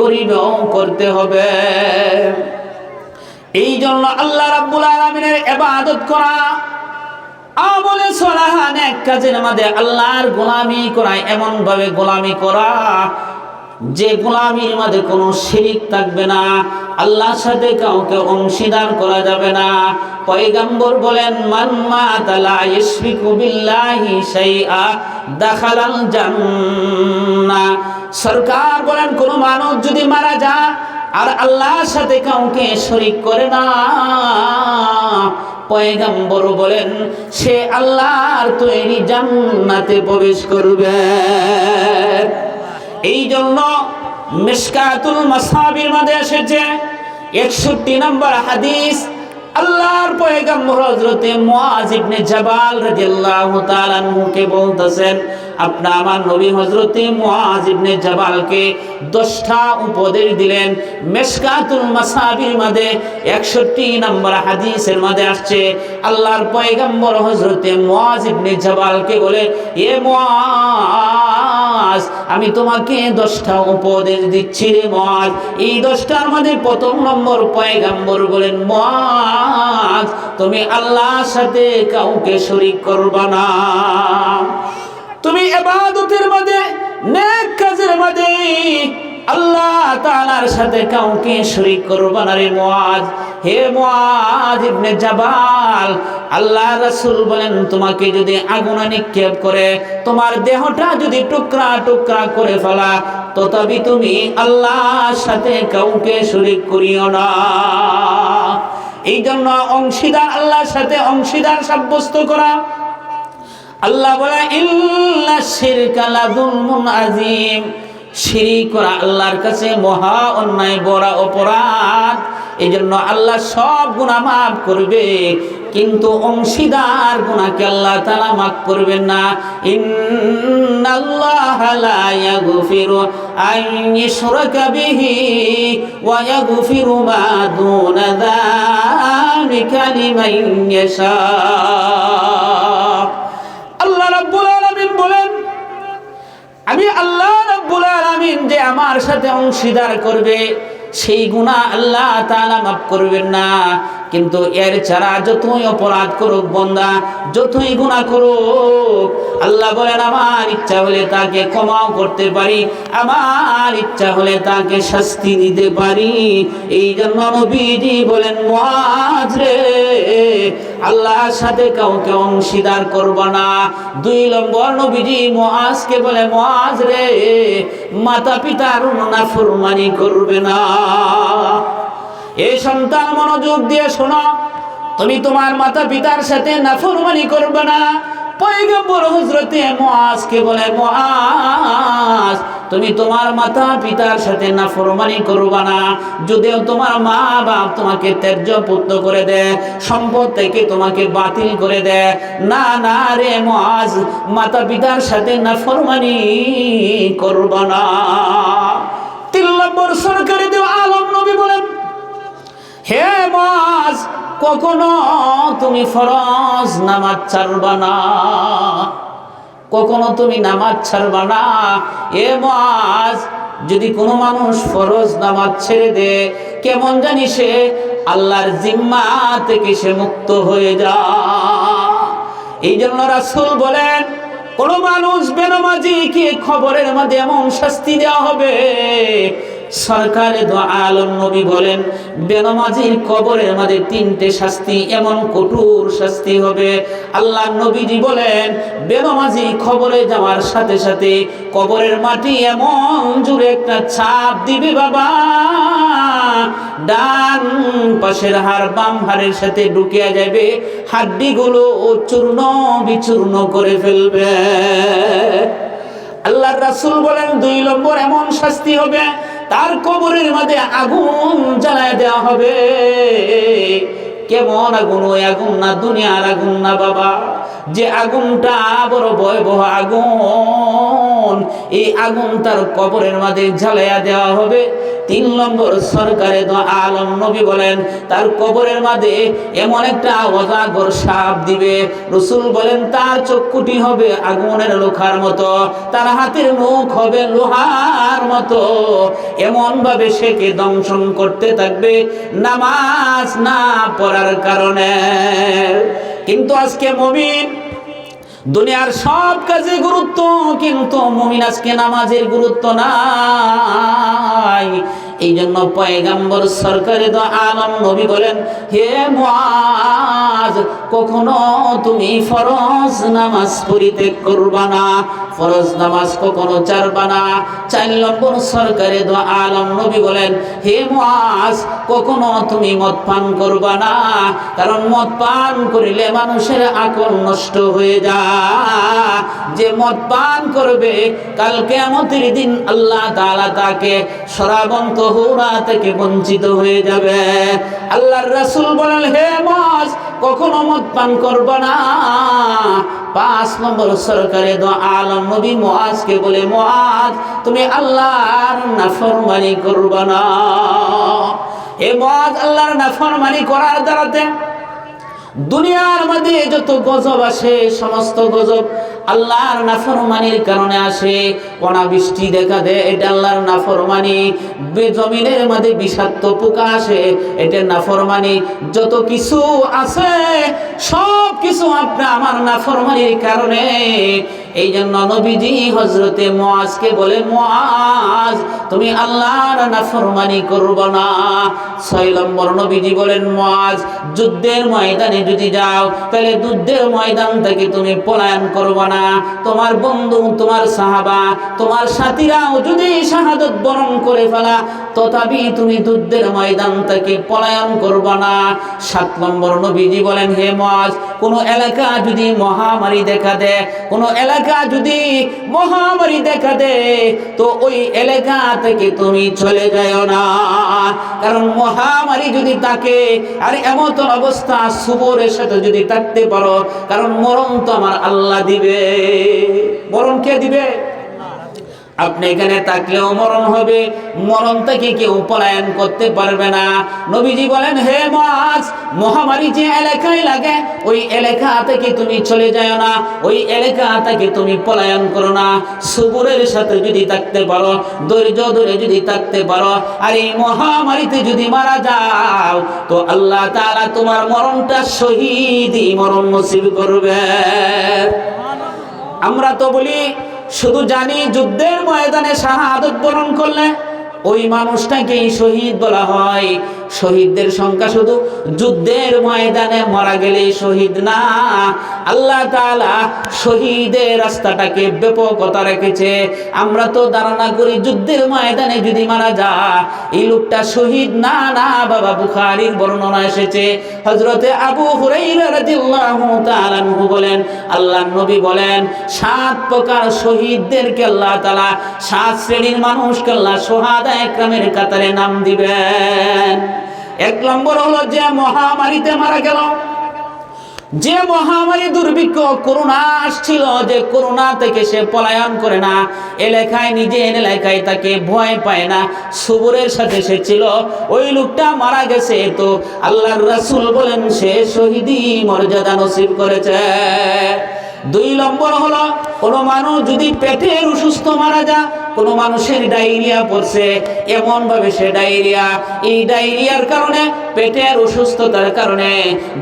গরিবও করতে হবে। এই জন্য আল্লাহ রাব্বুল আলামিনের ইবাদত করা, আমলে সলাহান এক কাজের মধ্যে আল্লাহর গোলামি করা এমন ভাবে গোলামি করা, যে গোলামির মধ্যে কোনো শিরিক থাকবে না, আল্লাহর সাথে কাউকে অংশীদার করা যাবে না। পয়গম্বর বলেন, মান মাতালা ইশরিকু বিল্লাহি শাইআ, দাখালাল জান্নাহ সরকার বলেন, কোন মানুষ যদি মারা যায় আর আল্লাহর সাথে কাউকে শরিক করে না, পয়গম্বর বলেন, সে আল্লাহর তৈরি জান্নাতে প্রবেশ করবে। এই জন্য মিশকাতুল মাসাবির মধ্যে এসেছে একষট্টি নম্বর হাদিস। আল্লাহর পয়গম্বর হযরতে মুআজ ইবনে জাবাল রাদিয়াল্লাহু তাআলা মুখে বলতেছেন আপনি আমার নবী হযরতে মুআজ ইবনে জাবালকে 10টা উপদেশ দিলেন। মিশকাতুল মাসাবির মধ্যে 61 নম্বর হাদিসের মধ্যে আসছে, আল্লাহর পয়গম্বর হযরতে মুআজ ইবনে জাবালকে বলে, এ মুআজ, আমি তোমাকে 10টা উপদেশ দিচ্ছি রে মুআজ। এই 10টার মধ্যে প্রথম নম্বর পয়গম্বর বলেন, মুআজ, তুমি আল্লাহর সাথে কাউকে শরীক করবা না। তুমি এবাদতের মধ্যে নেক কাজের মধ্যে আল্লাহ তাআলার সাথে কাউকে শরীক করবা না রে মুআজ। হে মুআজ ইবনে জাবাল, আল্লাহ রাসূল বলেন, তোমাকে যদি আগুনে নিক্ষেপ করে, তোমার দেহটা যদি টুকরা টুকরা করে ফেলা, তথাপি তুমি আল্লাহর সাথে কাউকে শরীক করিও না। এই জন্য অংশীদার আল্লাহর সাথে অংশীদার সাব্যস্ত করা আল্লাহ বলে ইল্লা শিরকা লাযুলমুন আযীম। শিরিক করা আল্লাহর কাছে মহা অন্যায়, বড় অপরাধ। এই জন্য আল্লাহ সব গুনাহ মাফ করবে। কিন্তু অংশীদার গুনাহকে আল্লাহ তাআলা মাফ করবেন না। ইন্নাল্লাহা আমি আল্লাহ আলামিন যে আমার সাথে অংশীদার করবে, সেই গুণা আল্লাহ তাআলা মাফ করবেন না। কিন্তু এর ছাড়া যতই অপরাধ করুক বন্দা, যতই গুণা করুক, আল্লাহ বলেন, আমার ইচ্ছা হলে তাকে ক্ষমাও করতে পারি, আমার ইচ্ছা হলে তাকে শাস্তি দিতে পারি। এই জন্য নবীজি বলেন, মুআজ রে, আল্লাহর সাথে কাউকে অংশীদার করব না। দুই নম্বর নবীজি মুআজকে বলে, মুআজ রে মাতা পিতার নাফরমানি করবে না। এই সন্তান মনোযোগ দিয়ে শোনো। তুমি তোমার মাতা পিতার সাথে নাফরমানি করবে না। পয়গম্বর বলে, মুআজ, তুমি তোমার মাতা পিতার সাথে নাফরমানি করবা না। যদিও তোমার মা বাপ তোমাকে ত্যায্য পুত্র করে দেয়, সম্পদ থেকে তোমাকে বাতিল করে দেয়। না না রে মুআজ, মাতা পিতার সাথে নাফরমানি করবা না। তিন নম্বর সরকারি হে মাজ কখনো তুমি ফরজ নামাজ ছাড়বা না। কখনো তুমি নামাজ ছাড়বা না। এ মাজ যদি কোনো মানুষ ফরজ নামাজ ছেড়ে দে, কেমন জানি সে আল্লাহর জিম্মা থেকে সে মুক্ত হয়ে যা এই জন্য রাসূল বলেন, কোন মানুষ বেনামাজি কি খবরের মধ্যে এমন শাস্তি দেওয়া হবে সরকারে দো আলম নবী বলেন, বেনামাজির কবরের মধ্যে তিনটে শাস্তি, এমন কঠোর শাস্তি হবে। আল্লাহ নবীজি বলেন, বেনামাজি খবরে যাওয়ার সাথে সাথে কবরের মাটি এমন জুড়ে একটা ছাপ দিবে বাবা। ডান পাশের হাড় বাম হাড়ের সাথে ঢুকিয়া যাবে হাড্ডিগুলো চূর্ণ বিচূর্ণ করে ফেলবে। আল্লাহর রাসূল বলেন, দুই নম্বর এমন শাস্তি হবে তার কবরের মাঝে আগুন জ্বালায় দেওয়া হবে। কেমন আগুন? ওই আগুন না, দুনিয়ার আগুন না, বাবা। যে আগুনটা বড় ভয়াবহ আগুন, এই আগুন তার কবরের মাঝে জ্বালাইয়া দেওয়া হবে। তিন নম্বর সরকারে আলম নবী বলেন, তার কবরের মাঝে এমন একটা অজাগর সাপ দিবে। রসুল বলেন, তার চক্ষুটি হবে আগুনের লোখার মতো, তার হাতের মুখ হবে লোহার মতো। এমন ভাবে সেকে দংশন করতে থাকবে নামাজ না পড়ার কারণে। কিন্তু আজকে মমিন দুনিয়ার সব কাজে গুরুত্ব, কিন্তু মমিন আজকে নামাজের গুরুত্ব নাই। এই জন্য পয়গাম্বর সরকারে তো আলম নবী বলেন, হে মুআজ, কখনো তুমি ফরজ নামাজ পড়িতে করবা না। ফরজ নামাজ কখনো চারবা না। চার নম্বর সরকারে তো আলম নবী বলেন, হে মুআজ, কখনো তুমি মদ পান করবা না, কারণ মদ পান করিলে মানুষের আকল নষ্ট হয়ে যায়। যে মদ পান করবে, কাল কেমতের দিন আল্লাহ তাআলা তাকে শরাবন্ত হুরা থেকে বঞ্চিত হয়ে যাবে। আল্লাহর রাসূল বলেন, হে মাস কখনো মদ পান করবে না পাঁচ নম্বর সরকারে দো আলম নবী মোয়াজকে বলে মোয়াজ তুমি আল্লাহর নাফরমানি করবা না। এ মোয়াজ আল্লাহর নাফরমানি করার দ্বারাতে দুনিয়ার মধ্যে যত গজব আসে, সমস্ত গজব আল্লাহর নাফরমানির কারণে আসে। অনাবৃষ্টি দেখা দেয়, এটা আল্লাহর নাফরমানি। জমিনের মধ্যে বিষাক্ত পোকা আসে, এটা নাফরমানি। যত কিছু আছে, সব কিছু আপনি আমার নাফরমানির কারণে। এই জন্য নবীজি হজরতে মোয়াজকে বলে মোয়াজ তুমি আল্লাহর নাফরমানি করব না। ছয় নম্বর নবীজি বলেন মোয়াজ যুদ্ধের ময়দানে যদি যাও, তাহলে যুদ্ধের ময়দান থেকে তুমি পলায়ন করব না। তোমার বন্ধু, তোমার সাহাবা, তোমার সাথীরাও যদি শাহাদত বরণ করে ফেলা, তথাপি তুমি যুদ্ধের ময়দান থেকে পলায়ন করবা না। সাত নম্বর নবীজি বলেন, হে মোয়াজ কোনো এলাকা যদি মহামারী দেখা দেয় কোনো এলাকা যদি মহামারী দেখা দেয় তো ওই এলাকা থেকে তুমি চলে যাও না। কারণ মহামারী যদি তাকে আর এমন অবস্থা সুবরের সাথে যদি থাকতে পারো, কারণ মরণ তো আমার আল্লাহ দিবে। মরণ কে দিবে? আপনি এখানে থাকলেও মরণ হবে। মরণ থেকে কেউ পলায়ন করতে পারবে না। নবীজি বলেন, হে মাছ, মহামারী যে এলাকায় লাগে, ওই এলাকা থেকে তুমি চলে যাও না। ওই এলাকা থেকে তুমি পলায়ন করো না। সুবুরের সাথে যদি থাকতে পারো, ধৈর্য ধরে যদি থাকতে পারো, আর এই মহামারীতে যদি মারা যাও, তো আল্লাহ তাআলা তোমার মরণটা শহীদই মরণ নসিব করবে। আমরা তো বলি শুধু জানি যুদ্ধের ময়দানে শাহাদত বরণ করলে ওই মানুষটাকেই শহীদ বলা হয়। শহীদদের সংখ্যা শুধু যুদ্ধের ময়দানে মারা গেলেই শহীদ না। আল্লাহ তাআলা শহীদের রাস্তাটাকে ব্যাপকতা রেখেছে। আমরা তো ধারণা করি যুদ্ধের ময়দানে যদি মারা যা এই লোকটা শহীদ না না, বাবা বুখারীর বর্ণনা এসেছে। হযরতে আবু আনহু বলেন, আল্লাহর নবী বলেন, সাত প্রকার শহীদদেরকে আল্লাহ তাআলা সাত শ্রেণির মানুষকে আল্লাহ সোহাদা একরামের কাতারে নাম দিবেন। এক নম্বর হলো যে মহামারীতে মারা গেল। যে মহামারী দুর্ভিক্ষ করোনা আসছিল, যে করোনা থেকে সে পলায়ন করে না এলাকায় নিজের এলাকায় তাকে ভয় পায় না। সুবরের সাথে সে ছিল, ওই লোকটা মারা গেছে তো আল্লাহর রাসূল বলেন, সে শহীদি মর্যাদা নসিব করেছে। দুই নম্বর হলো, কোনো মানুষ যদি পেটের অসুস্থ মারা যা কোনো মানুষের ডায়রিয়া পড়ছে এমন ভাবে সে ডায়রিয়া। এই ডায়রিয়ার কারণে, পেটের অসুস্থতার কারণে,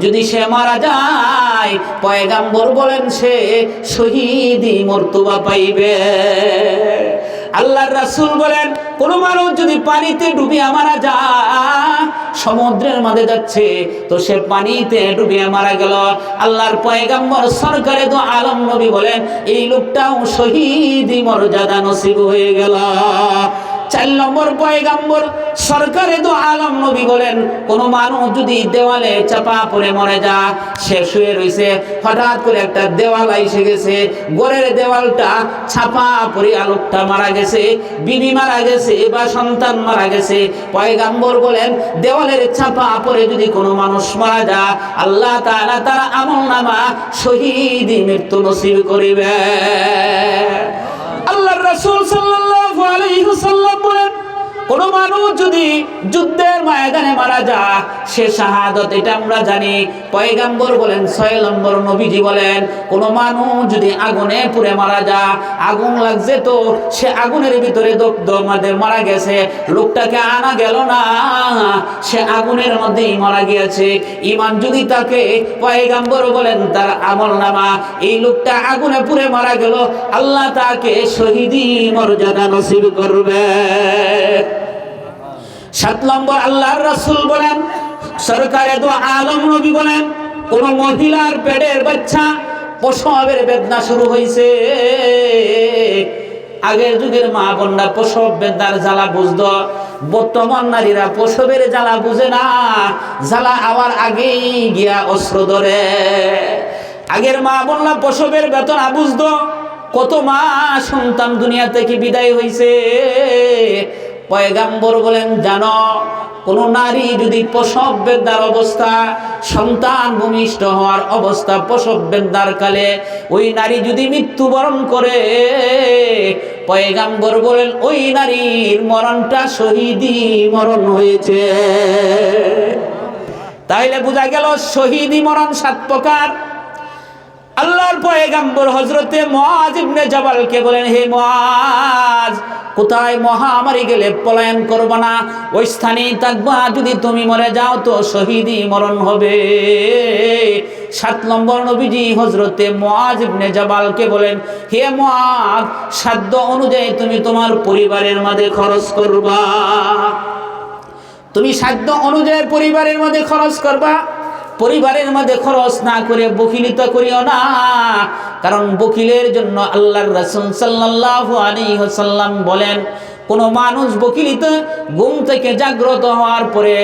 যদি সে মারা যায়, পয়গাম্বর বলেন সে শহীদই মর্তুবা পাইবে। আল্লাহর রাসুল বলেন, কোন মানুষ যদি পানিতে ডুবিয়ে মারা যা সমুদ্রের মাঝে যাচ্ছে, তো সে পানিতে ডুবিয়ে মারা গেল। আল্লাহর পয়গাম্বর সরকারে তো আলম নবী বলেন, এই লোকটাও শহীদ মর্যাদা নসিব হয়ে গেল। চার নম্বর পয়গাম্বর সরকারে তো আলম নবী বলেন, কোন মানুষ যদি দেওয়ালে চাপা পড়ে মরে যা, সে শুয়ে রইছে। হঠাৎ করে একটা দেওয়াল এসে গেছে। ঘরের দেওয়ালটা ছাপা পড়ে আলোকটা মারা গেছে, বিবি মারা গেছে বা সন্তান মারা গেছে। পয়গাম্বর বলেন, দেওয়ালের ছাপা পড়ে যদি কোনো মানুষ মারা যা, আল্লাহ তারা তার আমল নামা শহীদ মৃত্যু নসিব করিবে। আল্লাহ রাসূল আলাইহি ওয়াসাল্লাম কোন মানুষ যদি যুদ্ধের ময়দানে মারা যা সে শাহাদত এটা আমরা জানি। পয়গাম্বর বলেন, ছয় নম্বর নবীজি বলেন, কোন মানুষ যদি আগুনে পুড়ে মারা যা আগুন লাগছে তো সে আগুনের ভিতরে দগ্ধ মারা গেছে, লোকটাকে আনা গেল না, সে আগুনের মধ্যেই মারা গিয়েছে। ইমান যদি তাকে, পয়গাম্বর বলেন, তার আমল নামা, এই লোকটা আগুনে পুড়ে মারা গেল, আল্লাহ তাকে শহীদি মর্যাদা নসিব করবে। সাত নম্বর আল্লাহর রাসূল বলেন, সরকারে তো আলম নবী বলেন, কোন মহিলার পেটের বাচ্চা প্রসবের বেদনা শুরু হয়েছে আগের যুগের মা বোনরা প্রসব বেদনার জ্বালা বুঝত, বর্তমান নারীরা প্রসবের জ্বালা বুঝে না, জ্বালা আবার আগেই গিয়া অস্ত্র ধরে। আগের মা বোনরা প্রসবের বেতন বুঝত, কত মা সন্তান দুনিয়া থেকে বিদায় হয়েছে পয়গাম্বর বলেন, জানো, কোন নারী যদি প্রসব বেদার অবস্থা, সন্তান ভূমিষ্ঠ হওয়ার অবস্থা প্রসব বেদার কালে, ওই নারী যদি মৃত্যুবরণ করে, পয়গাম্বর বলেন, ওই নারীর মরণটা শহীদি মরণ হয়েছে। তাইলে বোঝা গেল শহীদি মরণ সাত প্রকার। আল্লাহর পয়গাম্বর হজরতে মহাজ ইবনে জাবালকে বলেন, হে মহাজ কোথায় মহামারী গেলে পলায়ন করব না? ওই স্থানেই থাকবা যদি তুমি মরে যাও তো শহীদি মরণ হবে। সাত নম্বর নবীজি হজরতে মহাজ ইবনে জাবালকে বলেন, হে মহাজ সাধ্য অনুযায়ী তুমি তোমার পরিবারের মাঝে খরচ করবা। তুমি সাধ্য অনুযায়ী পরিবারের মধ্যে খরচ করবা পরিবারের মধ্যে খরচ না করে বকিলিত করিও না। কারণ বকিলের জন্য আল্লাহর রাসূল সাল্লাল্লাহু আলাইহি ওয়াসাল্লাম বলেন কোন মানুষ বকিলিত, ঘুম থেকে জাগ্রত হওয়ার পরে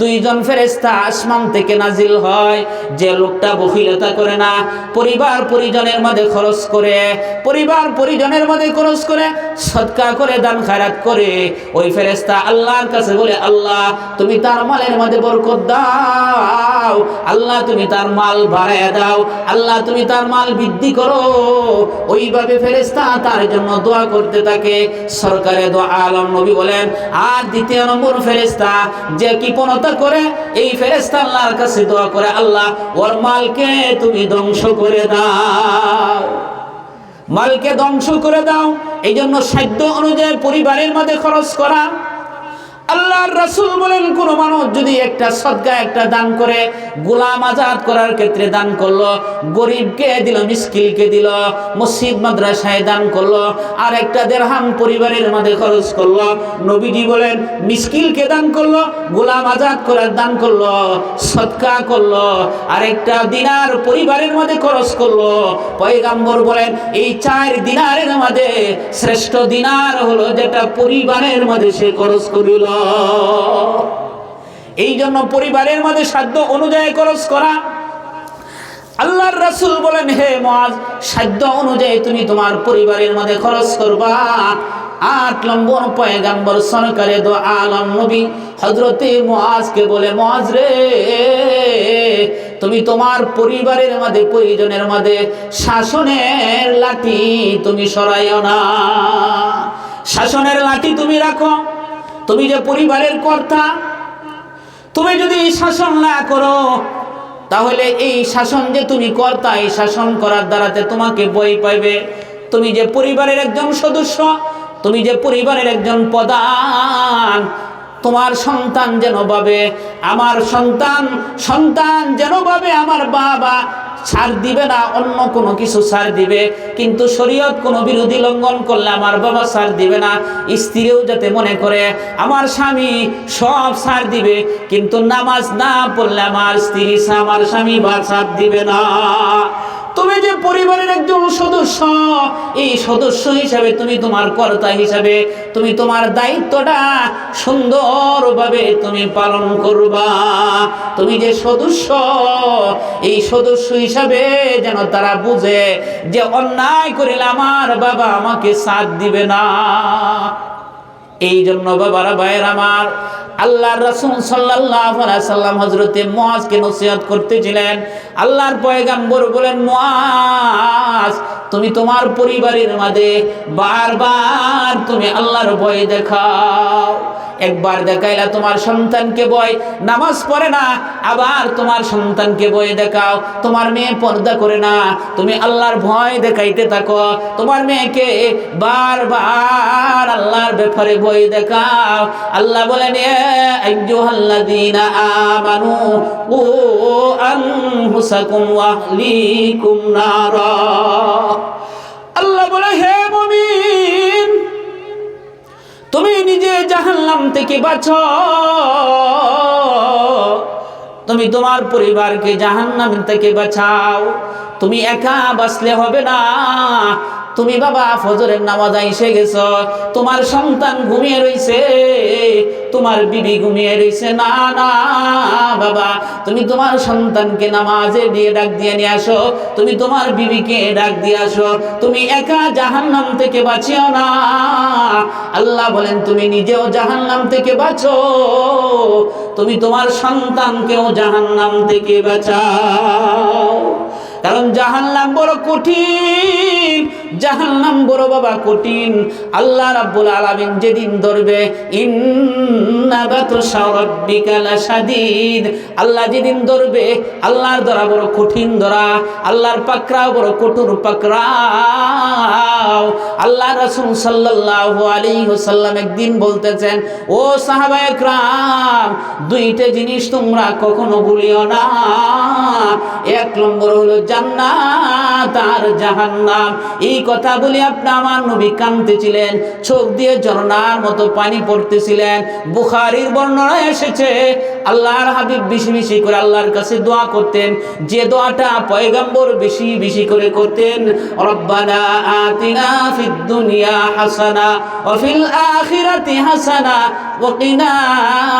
দুইজন ফেরেস্তা আসমান থেকে নাজিল হয়। যে লোকটা বকিলতা করে না, পরিবার পরিজনের মধ্যে খরচ করে, পরিবার পরিজনের মধ্যে খরচ করে, সৎকা করে দান খায়রাত করে। ওই ফেরেস্তা আল্লাহর কাছে বলে, আল্লাহ, তুমি তার মালের মধ্যে বরকত দাও। আল্লাহ, তুমি তার মাল বাড়ায় দাও। আল্লাহ, তুমি তার মাল বৃদ্ধি করো। ওইভাবে ফেরেস্তা তার জন্য দোয়া করতে থাকে। সরকারে দোয়া আলম নবী বলেন, আর দ্বিতীয় নম্বর ফেরেস্তা যে কৃপণতা করে, এই ফেরেস্তা আল্লাহর কাছে দোয়া করে, আল্লাহ, ওর মালকে তুমি ধ্বংস করে দাও। মালকে ধ্বংস করে দাও। এই জন্য সাধ্য অনুযায়ী পরিবারের মধ্যে খরচ করা আল্লাহর রাসূল বলেন, কোন মানুষ যদি একটা সদকা, একটা দান করে, গোলাম আজাদ করার ক্ষেত্রে দান করল, গরিবকে দিল মিসকিলকে দিল, মসজিদ, মাদ্রাসায় দান করল আর একটা দেড়হাম পরিবারের মধ্যে খরচ করল, নবীজি বলেন মিসকিলকে দান করল, গোলাম আজাদ করার দান করল, সদকা করল আর একটা দিনার পরিবারের মধ্যে খরচ করল। পয়গাম্বর বলেন, এই চার দিনারের মধ্যে শ্রেষ্ঠ দিনার হলো যেটা পরিবারের মধ্যে সে খরচ করিল। এই জন্য পরিবারের মধ্যে সাধ্য অনুযায়ী খরচ করা। আল্লাহর রাসুল বলেন, হে মজ সাধ্য অনুযায়ী তুমি তোমার পরিবারের মধ্যে খরচ করবা। আট নম্বর পয়গাম্বর সরকারে দো আলম নবী হজরতে মহাজকে বলে মহাজ রে, তুমি তোমার পরিবারের মধ্যে প্রয়োজনের মধ্যে শাসনের লাঠি তুমি সরাইও না। শাসনের লাঠি তুমি রাখো। তুমি যে পরিবারের কর্তা, তুমি যদি শাসন না করো, তাহলে এই শাসন যে তুমি কর্তা, এই শাসন করার দ্বারাতে তোমাকে বই পাইবে। তুমি যে পরিবারের একজন সদস্য, তুমি যে পরিবারের একজন প্রধান, তোমার সন্তান যেন ভাবে, আমার সন্তান সন্তান যেন ভাবে আমার বাবা ছাড় দিবে না, অন্য কোনো কিছু ছাড় দিবে। কিন্তু শরীয়ত কোনো বিরোধী লঙ্ঘন করলে আমার বাবা ছাড় দিবে না, স্ত্রীও যাতে মনে করে, আমার স্বামী সব ছাড় দিবে, কিন্তু নামাজ না পড়লে আমার স্ত্রী আমার স্বামী বা ছাড় দিবে না। তুমি যে পরিবারের একজন সদস্য। এই সদস্য হিসাবে তুমি তোমার কর্তা হিসাবে তুমি তোমার দায়িত্বটা সুন্দরভাবে তুমি পালন করবা। তুমি যে সদস্য, এই সদস্য হিসাবে যেন তারা বুঝে যে অন্যায় করিলে আমার বাবা আমাকে সাথ দিবে না। এই জন্য বাবারা, ভাইয়ের আমার আল্লাহর রাসূল সাল্লাম হযরতে মুআজকে নসিহত করতেছিলেন। আল্লাহর পয়গাম্বর বলেন, মুআজ, তুমি তোমার পরিবারের মাঝে বারবার তুমি আল্লাহর ভয় দেখাও। একবার দেখাইলা তোমার সন্তানকে বয়, নামাজ পড়ে না, আবার তোমার সন্তানকে বয়ে দেখাও। তোমার মেয়ে পর্দা করে না, তুমি আল্লাহর ভয় দেখাইতে থাকো। তোমার মেয়েকে বারবার আল্লাহর ব্যাপারে বই দেখাও। আল্লাহ বলেন আমানু ও আনফুসাকুম ওয়া আহলিকুম আল্লাহ বলে, হে মুমিন জাহান্নাম থেকে বাঁচো। তুমি তোমার পরিবারকে জাহান্নাম থেকে বাঁচাও। তুমি একা বাঁচলে হবে না। তুমি বাবা ফজরের নামাজ এসে গেছ, তোমার সন্তান ঘুমিয়ে রইছে, তোমার বিবি ঘুমিয়ে রইছে। না না, বাবা, তুমি তোমার সন্তানকে নামাজে দিয়ে ডাক দিয়ে নিয়ে আসো, তুমি তোমার বিবিকে ডাক দিয়ে আসো, তুমি একা জাহান্নাম থেকে বাঁচিও না। আল্লাহ বলেন, তুমি নিজেও জাহান্নাম থেকে বাঁচো, তুমি তোমার সন্তানকেও জাহান্নাম থেকে বাঁচাও। কারণ জাহান্নাম বড় কঠিন জাহান্নাম বড় বাবা কঠিন। আল্লাহ রাব্বুল আলামিন যেদিন ধরবে আল্লাহ যেদিন ধরবে, আল্লাহর ধরা বড় কঠিন ধরা, আল্লাহর পাকড়াও বড় কঠোর পাকড়াও। আল্লাহ রাসূল সাল্লাল্লাহু আলাইহি ওয়াসাল্লাম একদিন বলতেছেন, ও সাহাবায়ে একরাম, দুইটা জিনিস তোমরা কখনো ভুলিও না। এক নম্বর হলো জান্নাত আর জাহান্নাম। এই কথা বলে আপনি আমার নবী কাঁদতেছিলেন, চোখ দিয়ে ঝর্ণার মতো পানি পড়তেছিলেন। বুখারীর বর্ণনা এসেছে, আল্লাহর হাবিব বেশি বেশি করে আল্লাহর কাছে দোয়া করতেন। যে দোয়াটা পয়গম্বর বেশি বেশি করে করতেন, রব্বানা আতিনা ফিদ দুনিয়া হাসানা, ওয়া ফিল আখিরাতি হাসানা, ওয়া কিনা